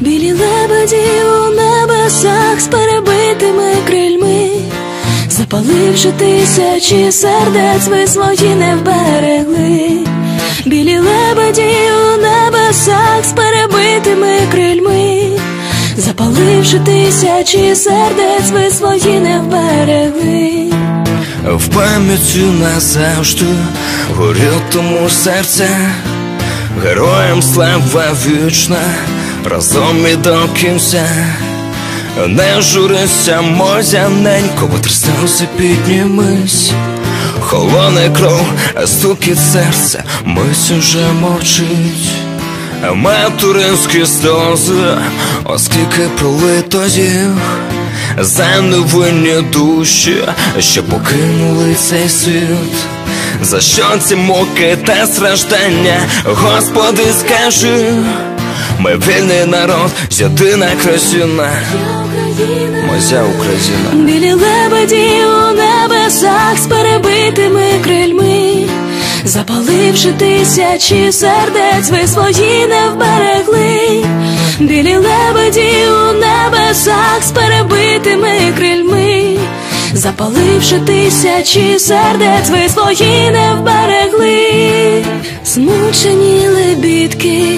білі лебеді у небесах з перебитими крильми, запаливши тисячі сердець, ви свої не вберегли, білі лебеді у небесах з перебитими крильми, запаливши тисячі сердець, ви свої не вберегли. В пам'ятю назавжди горіло тому серце, героям слава вічна разом і до кінця. Не журися, мозяненько, витри сльози піднімись, холоне кров, стукіт серця, мись уже мовчить. Материнські сльози, оскільки пролито їх за невинні душі, що покинули цей світ. За що ці муки та страждання, Господи, скажи, ми вільний народ, єдина країна, моя Україна. Білі лебеді у небесах з перебитими крильми, запаливши тисячі сердець, ви свої не вберегли, білі лебеді у небесах з перебитими крильми, запаливши тисячі сердець, ви свої не вберегли, змучені лебідки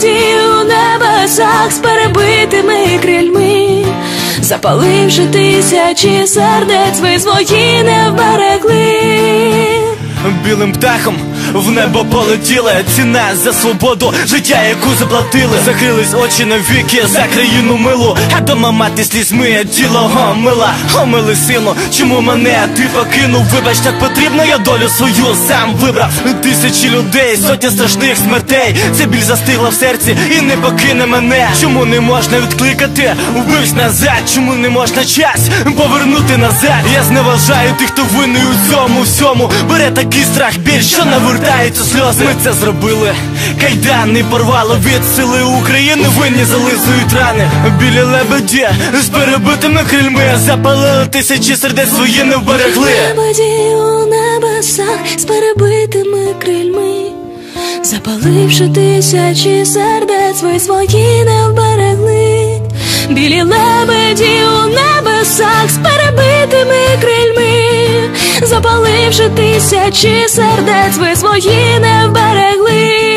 лебеді у небесах з перебитими крильми, запаливши тисячі сердець, ви свої не вберегли. Білим птахом в небо полетіли ціна за свободу, життя, яку заплатили, закрились очі навіки за країну милу, а дома мати слізьми тіло омила, омили сину, чому мене ти покинув? Вибач, так потрібно, я долю свою сам вибрав тисячі людей, сотні страшних смертей. Це біль застигла в серці і не покине мене. Чому не можна відкликати? Вбивсь назад, чому не можна час повернути назад? Я зневажаю тих, хто винний у цьому всьому. Бере такий страх біль, що навертаються сльози. Ми це зробили. Кайдани порвало від сили України. Винні зализують рани. Білі лебеді з перебитими крильми запалили тисячі сердець свої не вберегли. Лебеді у небесах з перебитими крильми, запаливши тисячі сердець, ви свої не вберегли, білі лебеді у небесах з перебитими крильми, запаливши тисячі сердець, ви свої не вберегли.